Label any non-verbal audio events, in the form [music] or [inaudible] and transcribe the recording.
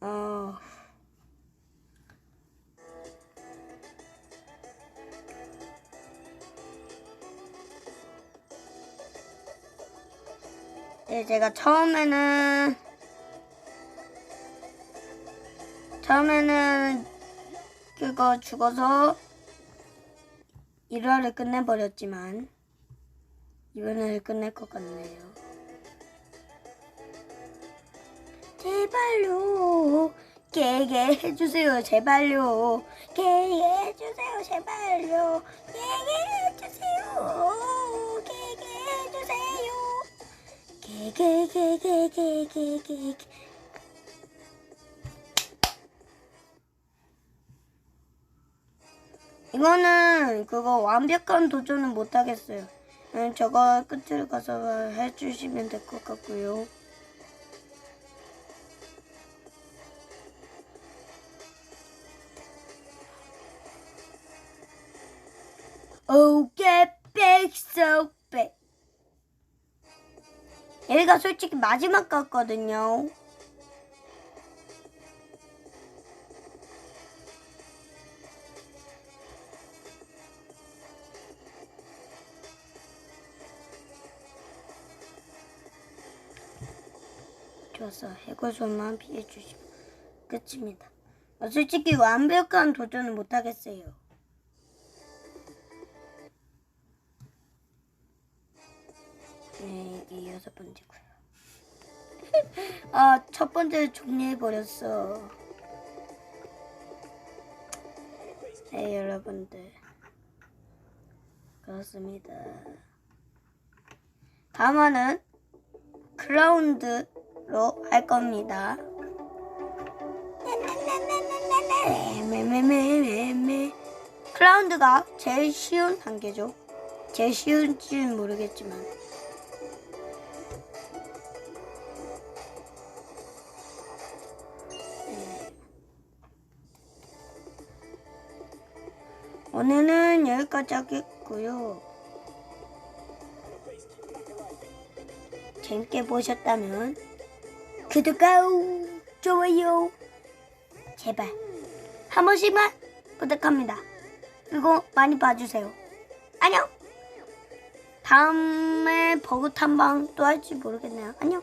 어. 네, 제가 처음에는 처음에는 그거 죽어서 1화를 끝내버렸지만 이번에는 끝낼 것 같네요. 제발요. 깨게 해주세요. 제발요. 깨게 해주세요. 제발요. 깨게 해주세요. 깨게 해주세요. 깨게깨게깨게깨게 이거는 그거 완벽한 도전은 못하겠어요. 음, 저거 끝을 가서 해주시면 될 것 같고요. Oh, get back so back. 여기가 솔직히 마지막 같거든요. 좋았어. 해골손만 피해주시면 끝입니다. 어, 솔직히 완벽한 도전은 못하겠어요. 번째고요. [laughs] 아, 첫 번째 종료해버렸어. 네, 여러분들. 그렇습니다. 다음화는 크라운드로 할 겁니다. 클라운드가 제일 쉬운 단계죠. 제일 쉬운지는 모르겠지만. 오늘은 여기까지 하겠고요. 재밌게 보셨다면 구독과 좋아요 제발 한 번씩만 부탁합니다. 그리고 많이 봐주세요. 안녕. 다음에 버그 탐방 또 할지 모르겠네요. 안녕.